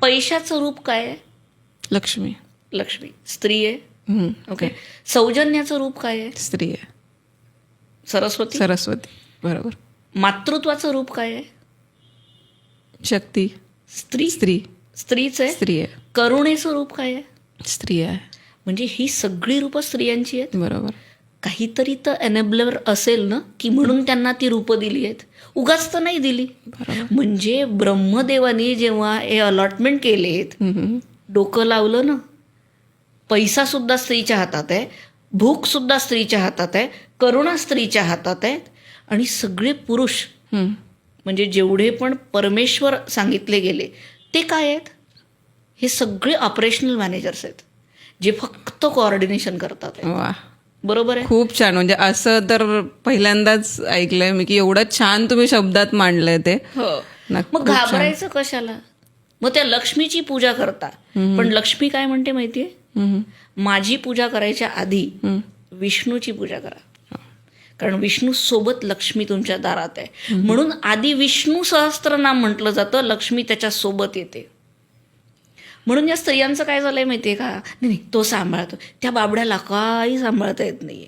पैशाचं रूप काय आहे? लक्ष्मी. लक्ष्मी. स्त्री आहे? हम्म. ओके सौजन्याचं रूप काय आहे? स्त्री आहे. सरस्वती? सरस्वती. बरोबर. मातृत्वाचं रूप काय आहे? शक्ती. स्त्री? स्त्री. स्त्रीच आहे? स्त्री आहे. करुणेचं रूप काय आहे? स्त्री आहे. म्हणजे ही सगळी रूपं स्त्रियांची आहेत? बरोबर. काहीतरी तर एनेबलर असेल ना की म्हणून त्यांना ती रूपं दिली आहेत. उगाच तर नाही दिली. म्हणजे ब्रह्मदेवानी जेव्हा हे अलॉटमेंट केलेत हम्म. डोकं लावलं ना पैसा सुद्धा स्त्रीच्या हातात आहे भूक सुद्धा स्त्रीच्या हातात आहे करुणा स्त्रीच्या हातात आहेत आणि सगळे पुरुष. म्हणजे जेवढे पण परमेश्वर सांगितले गेले ते काय आहेत? हे सगळे ऑपरेशनल मॅनेजर्स आहेत जे फक्त कोऑर्डिनेशन करतात बरोबर आहे? खूप छान. म्हणजे असं तर पहिल्यांदाच ऐकलंय मी की एवढं छान तुम्ही शब्दात मांडलंय ते. हो. मग घाबरायचं कशाला? मग त्या लक्ष्मीची पूजा करता. पण लक्ष्मी काय म्हणते माहितीये. माझी पूजा करायच्या आधी. विष्णूची पूजा करा. कारण विष्णू सोबत लक्ष्मी तुमच्या दारात आहे. म्हणून आधी विष्णू सहस्त्रनाम म्हटलं जातं लक्ष्मी त्याच्या सोबत येते. म्हणून या स्त्रियांचं काय झालंय माहितीये का? नाही नाही, तो सांभाळतो त्या बाबड्याला काही सांभाळता येत नाहीये.